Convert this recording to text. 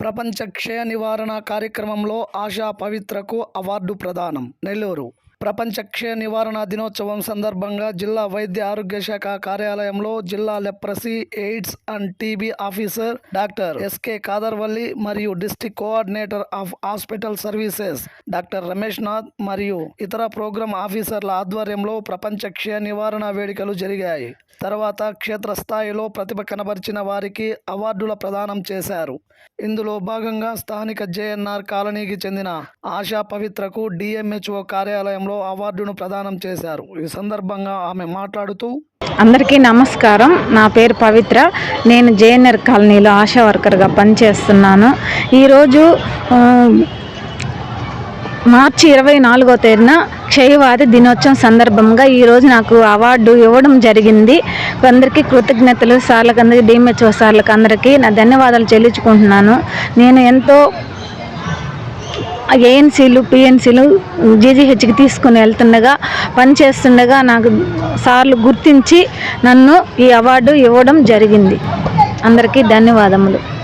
ప్రపంచ క్షయ నివారణ కార్యక్రమంలో ఆశా పవిత్రకు అవార్డు ప్రదానం నెల్లూరు. ప్రపంచ క్షయ నివారణ దినోత్సవం సందర్భంగా జిల్లా వైద్య ఆరోగ్య శాఖ కార్యాలయంలో జిల్లా leprosy AIDS and TB officer doctor S K Kadarvalli మరియు district coordinator of hospital services doctor Ramesh Nath మరియు ఇతర ప్రోగ్రామ్ ఆఫీసర్ల ఆధ్వర్యంలో ప్రపంచ క్షయ నివారణ వేడుకలు జరిగాయి. తర్వాత క్షేత్రస్థాయిలో ప్రతిభ కనబరిచిన వారికి అవార్డుల ప్రదానం చేశారు. ఇందులో భాగంగా స్థానిక జేఎన్ఆర్ కాలనీకి చెందిన ఆశా పవిత్రకు డిఎంహెచ్ఓ కార్యక్రమంలో అవార్డును ప్రదానం చేశారు. ఈ సందర్భంగా ఆమె మాట్లాడుతూ అందరికీ నమస్కారం. నా పేరు పవిత్ర. నేను జేఎన్ఆర్ కాలనీలో ఆశా వర్కర్గా పనిచేస్తున్నాను. ఈరోజు మార్చి ఇరవై నాలుగో తేదీన క్షయవాది దినోత్సవం సందర్భంగా ఈరోజు నాకు అవార్డు ఇవ్వడం జరిగింది. అందరికీ కృతజ్ఞతలు. సార్లకు అందరికీ డిఎంహెచ్ఓ సార్లకు అందరికీ నా ధన్యవాదాలు చెల్లించుకుంటున్నాను. నేను ఎంతో ఏఎన్సీలు పిఎన్సీలు జీజీహెచ్కి తీసుకుని వెళ్తుండగా పనిచేస్తుండగా నాకు సార్లు గుర్తించి నన్ను ఈ అవార్డు ఇవ్వడం జరిగింది. అందరికీ ధన్యవాదములు.